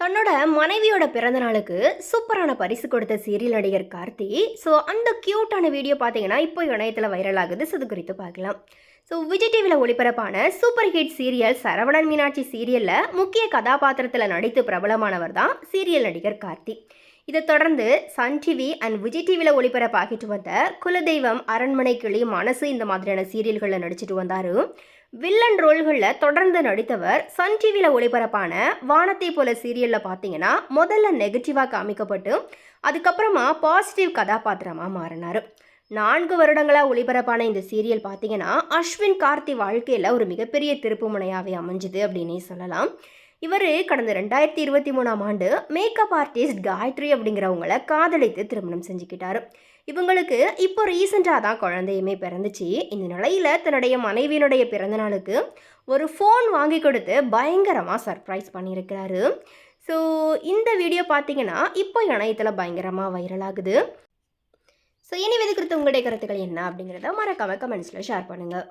தன்னோட மனைவியோட பிறந்த நாளுக்கு சூப்பரான பரிசு கொடுத்த சீரியல் நடிகர் கார்த்தி. ஸோ அந்த க்யூட்டான வீடியோ பார்த்தீங்கன்னா இப்போ இணையத்தில் வைரல் ஆகுது. ஸோ இது குறித்து பார்க்கலாம். ஸோ விஜய் டிவியில் ஒளிபரப்பான super hit serial Saravanan Meenakshi சீரியலில் முக்கிய கதாபாத்திரத்தில் நடித்து பிரபலமானவர் தான் சீரியல் நடிகர் கார்த்தி. இதை தொடர்ந்து சன் டிவி அண்ட் விஜய் டிவியில் ஒளிபரப்பாகிட்டு வந்த குலதெய்வம் அரண்மனை கிளி மனசு இந்த மாதிரியான சீரியல்களில் நடிச்சிட்டு வந்தார். வில்லன் ரோல்களில் தொடர்ந்து நடித்தவர் சன் டிவியில் ஒளிபரப்பான வானத்தை போல சீரியலில் பார்த்தீங்கன்னா முதல்ல நெகட்டிவாக காமிக்கப்பட்டு அதுக்கப்புறமா பாசிட்டிவ் கதாபாத்திரமாக மாறினார். நான்கு வருடங்களாக ஒளிபரப்பான இந்த சீரியல் பார்த்தீங்கன்னா அஸ்வின் கார்த்தி வாழ்க்கையில் ஒரு மிகப்பெரிய திருப்புமுனையாகவே அமைஞ்சுது அப்படின்னே சொல்லலாம். இவர் கடந்த ரெண்டாயிரத்தி இருபத்தி மூணாம் ஆண்டு மேக்கப் ஆர்டிஸ்ட் காயத்ரி அப்படிங்கிறவங்கள காதலித்து திருமணம் செஞ்சுக்கிட்டாரு. இவங்களுக்கு இப்போ ரீசெண்டாக தான் குழந்தையுமே பிறந்துச்சு. இந்த நிலையில் தன்னுடைய மனைவியினுடைய பிறந்த நாளுக்கு ஒரு ஃபோன் வாங்கி கொடுத்து பயங்கரமாக சர்ப்ரைஸ் பண்ணியிருக்கிறாரு. ஸோ இந்த வீடியோ பார்த்தீங்கன்னா இப்போ இணையத்தில் பயங்கரமாக வைரல் ஆகுது. ஸோ இனி இது குறித்து உங்களுடைய கருத்துக்கள் என்ன அப்படிங்கிறத மறக்காம கமெண்ட்ஸில் ஷேர் பண்ணுங்கள்